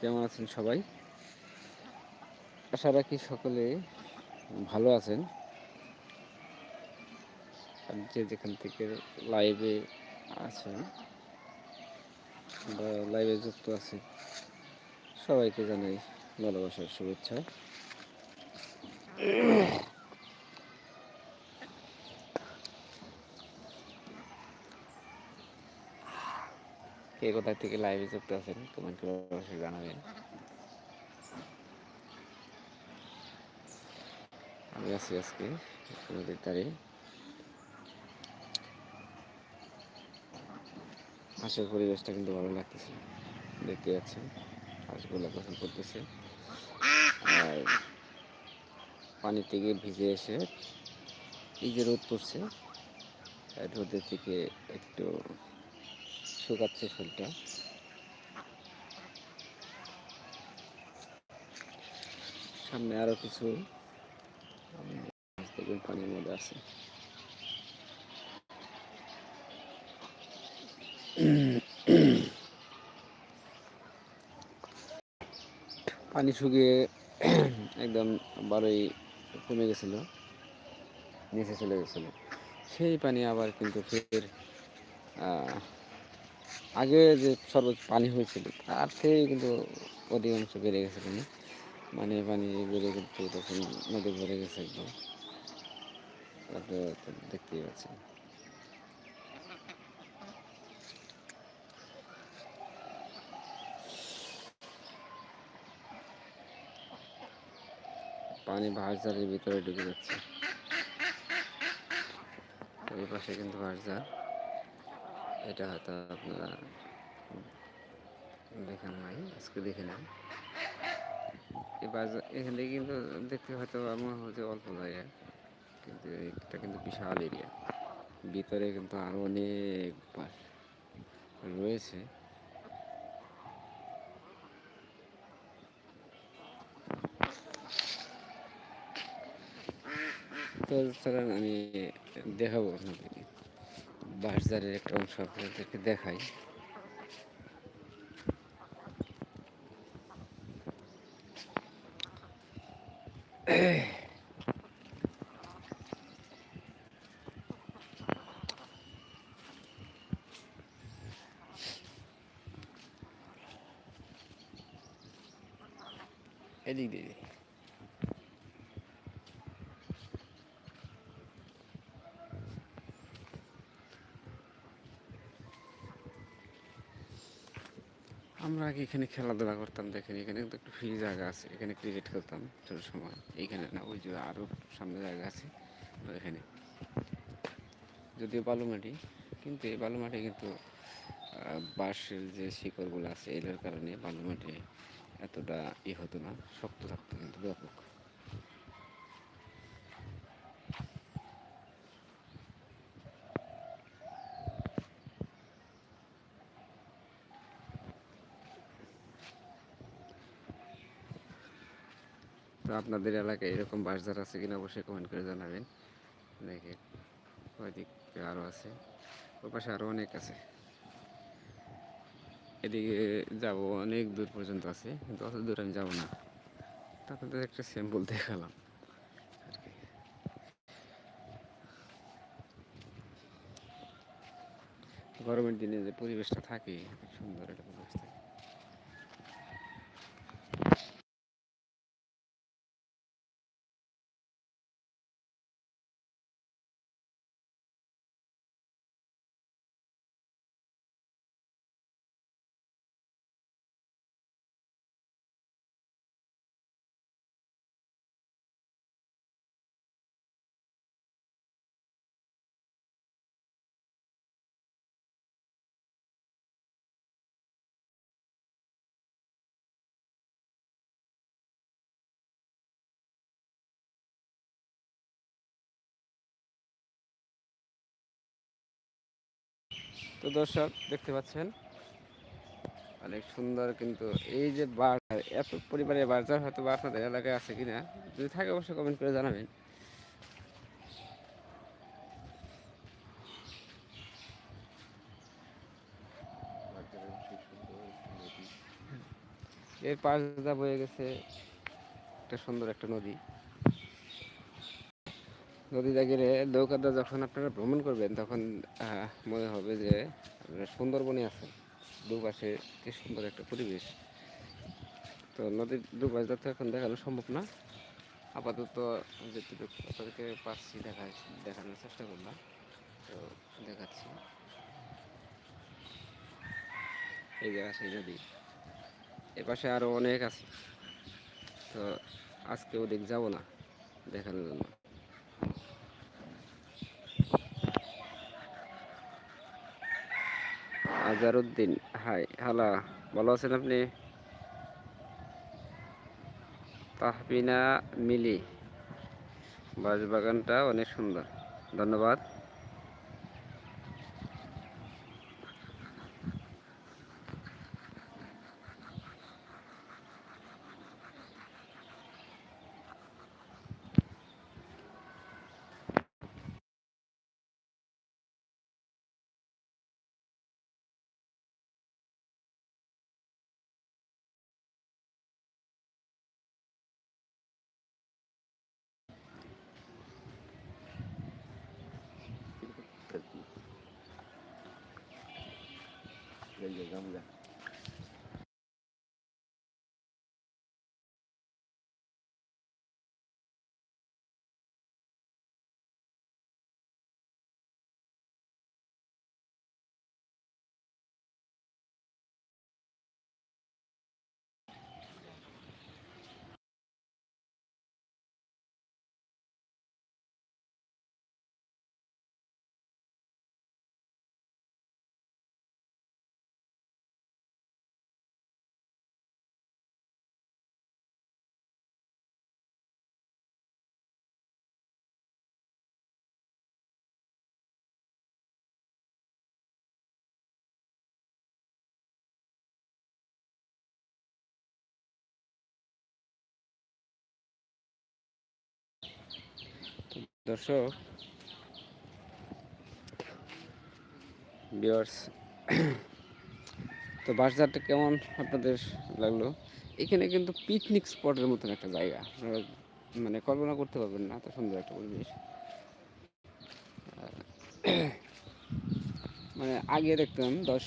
কেমন আছেন সবাই? আশা রাখি সকলে ভালো আছেন। যে যেখান থেকে লাইভে আছেন বা লাইভে যুক্ত আছে, সবাইকে জানাই ভালোবাসার শুভেচ্ছা। কে কোথা থেকে লাইভে যুক্ত আছেন কমেন্ট করে অবশ্যই জানাবেন। আমি আছি আজকে তারে। হাঁসের পরিবেশটা কিন্তু ভালো লাগতেছে, দেখতে পাচ্ছেন হাঁসগুলো গোসল করতেছে। আর পানি থেকে ভিজে এসে এই যে রোদ পড়ছে রোদের থেকে একটু শুকাচ্ছে ফুলটা। সামনে আরও কিছু পানির মধ্যে আছে। পানি শুকিয়ে একদম বারোই কমে গেছিল, নিচে চলে গেছিল। সেই পানি আবার কিন্তু ফের আগে যে সর্বোচ্চ পানি হয়েছিল, তার থেকে কিন্তু অধিকাংশ বেড়ে গেছে পানি। মানে পানি বেড়ে কিন্তু তখন নদী ভরে গেছে একদম। দেখতেই পাচ্ছেন পানি ভারজারের ভিতরে ঢুকে যাচ্ছে। এই পাশে কিন্তু ভারজার এটা হয়তো আপনারা দেখেন নাই, আজকে দেখে নেন। এখান থেকে কিন্তু দেখতে হয়তো আমার হচ্ছে অল্প জায়গা কিন্তু এটা কিন্তু বিশাল এরিয়া ভিতরে কিন্তু আরও অনেক বাস রয়েছে। তো চলেন আমি দেখাবো আপনাদেরকে। বাসজারের একটা অংশ আপনাদেরকে দেখাই। এদিক দিয়ে আমরা আগে এখানে খেলাধুলা করতাম, দেখেন এখানে কিন্তু একটু ফ্রি জায়গা আছে। এখানে ক্রিকেট খেলতাম ছোটো সময়। এইখানে না, ওই যে আরও সামনে জায়গা আছে এখানে। যদিও বালু মাটি কিন্তু এই বালু মাটি কিন্তু বাঁশের যে শিকড়গুলো আছে এগুলোর কারণে বালু মাটি এতটা ই হতো না, শক্ত থাকতো কিন্তু ব্যাপক। তো আপনাদের এলাকায় এরকম বাসদার আছে কিনা অবশ্যই কমেন্ট করে জানাবেন। দেখে ওইদিকে আরও আছে। ওই পাশে আরও অনেক আছে। এদিকে যাব অনেক দূর পর্যন্ত আছে, কিন্তু অত দূর আমি যাব না। তো আপনাদের একটা স্যাম্পল দেখালাম। আর কি। গরমের দিনে যে পরিবেশটা থাকে সুন্দর একটা পরিবেশ থাকে। তো দর্শক, দেখতে পাচ্ছেন? অনেক সুন্দর কিন্তু এই যে বাজার এত পরিমাণে বাজার হয়তো বা আপনাদের এলাকায় আছে কিনা, যদি থাকে অবশ্যই কমেন্ট করে জানাবেন। এর পাশ দা বয়ে গেছে একটা সুন্দর একটা নদী। নদীতে গেলে নৌকাতে যখন আপনারা ভ্রমণ করবেন, তখন মনে হবে যে, আপনারা সুন্দরবনে আছেন দুপাশে কি সুন্দর একটা পরিবেশ। তো নদীর দুপাশ তো এখন দেখানো সম্ভব না। আপাতত যেটুকু আপনাদেরকে পাচ্ছি, দেখা, দেখানোর চেষ্টা করলাম। তো দেখাচ্ছি। এই জায়গা সেই নদী। এপাশে আরও অনেক আছে। তো আজকে ওদিক যাব না, দেখানোর জন্য। আজারউদ্দিন হাই হালা ভালো আছেন আপনি? তাহবিনা মিলি। বাগানটা অনেক সুন্দর। ধন্যবাদ। Gamla. দর্শক বিয়ার্স তো বাসজারটা কেমন আপনাদের লাগল? এখানে কিন্তু পিকনিক স্পটের মতন একটা জায়গা। মানে কল্পনা করতে পারবেন না, এত সুন্দর একটা পরিবেশ। মানে আগে দেখতাম দশ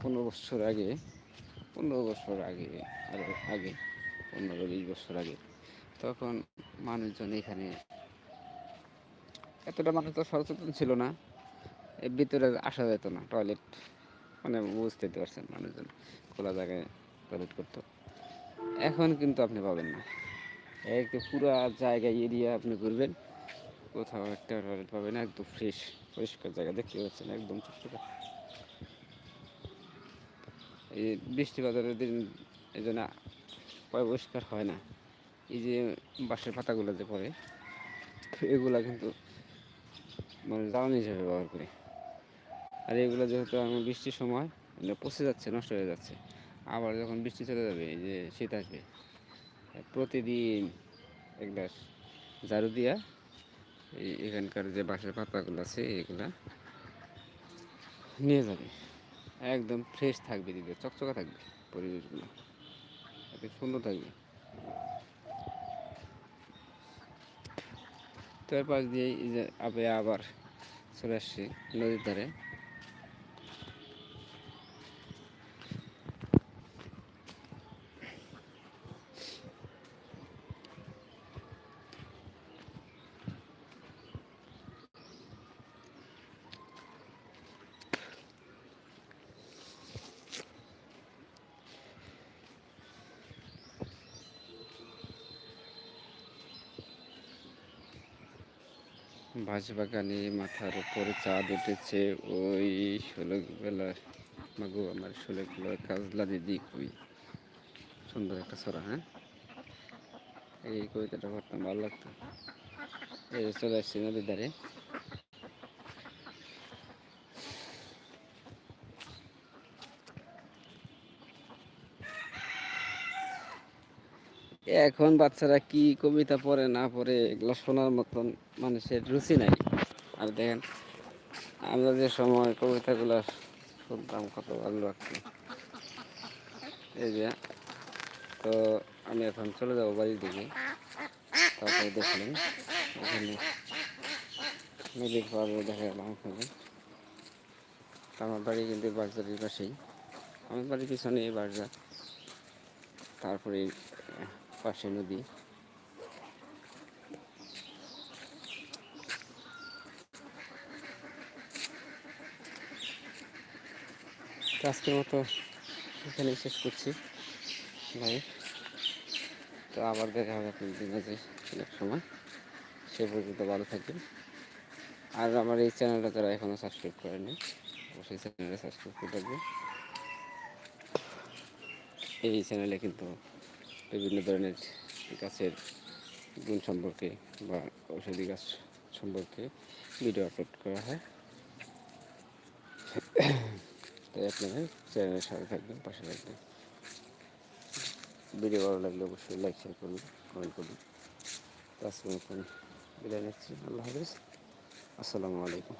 পনেরো বছর আগে, পনেরো বছর আগে আগে, পনেরো বিশ বছর আগে, তখন মানুষজন এখানে এতটা মানুষ তো সচেতন ছিল না। ভিতরে আসা যেত না টয়লেট মানে বুঝতে পারছেন মানুষজন, খোলা জায়গায় টয়লেট করতো। এখন কিন্তু আপনি পাবেন না। একটু পুরো জায়গায় এরিয়া আপনি ঘুরবেন, কোথাও একটা টয়লেট পাবেন, একদম ফ্রেশ পরিষ্কার জায়গা, দেখতে পাচ্ছেন, একদম চকচকে। এই বৃষ্টি বাজারের দিন এই জন্য পরিষ্কার হয় না। এই যে বাঁশের পাতাগুলো যে পড়ে এগুলা কিন্তু মানে জ্বালানি হিসেবে ব্যবহার করি। আর এগুলো যেহেতু আমি বৃষ্টির সময় পচে যাচ্ছে, নষ্ট হয়ে যাচ্ছে, আবার যখন বৃষ্টি চলে যাবে, এই যে শীত আসবে, প্রতিদিন এক গ্লাস ঝাড়ু দিয়া এই এখানকার যে বাঁশের পাতাগুলো আছে, এগুলা নিয়ে যাবে। একদম ফ্রেশ থাকবে দিদি চকচকা থাকবে পরিবেশগুলো এত সুন্দর থাকবে। তার পাশ দিয়ে আবে আবার চলে আসছি নদীর ধারে। বাঁশবাগানে মাথার উপরে চাঁদ উঠেছে। ওই ষোলো বেলা মাগু, আমার ষোলো বেলা কাজলা দিদি কই? সুন্দর একটা ছড়া হ্যাঁ? এই কবিতাটা পড়তাম, ভালো লাগতো। এই চলে আসছি নদীর ধারে। এখন বাচ্চারা কি কবিতা পড়ে না পড়ে এগুলো শোনার মতন মানুষের রুচি নাই। আর দেখেন, আমরা যে সময় কবিতাগুলো শুনতাম কত ভালো লাগতো। এই যে, তো আমি এখন চলে যাব বাড়ির দিকে। তারপরে দেখলেন এখানে নদীর পাড়ে দেখা গেল আপনাদের তো আমার বাড়ি কিন্তু বাজারের পাশেই। আমার বাড়ির পিছনে বাজার তারপরে পাশে নদী। আজকের মতো এখানেই শেষ করছি। ভাই, তো আবার দেখা হবে আপনাদের মাঝে অনেক সময়। সে পর্যন্ত ভালো থাকবেন। আর আমার এই চ্যানেলটা যারা এখনও সাবস্ক্রাইব করেনি অবশ্যই চ্যানেলটা সাবস্ক্রাইব করে রাখবেন। এই চ্যানেলে কিন্তু বিভিন্ন ধরনের গাছের গুণ সম্পর্কে বা ঔষধি গাছ সম্পর্কে ভিডিও আপলোড করা হয়। তাই আপনারা চ্যানেলের সাথে থাকবেন, পাশে থাকবেন। ভিডিও ভালো লাগলে অবশ্যই লাইক শেয়ার করবেন কমেন্ট করবেন। তো আজকের মতন বিদায় নিচ্ছি। আল্লাহ হাফিজ। আসসালামু আলাইকুম।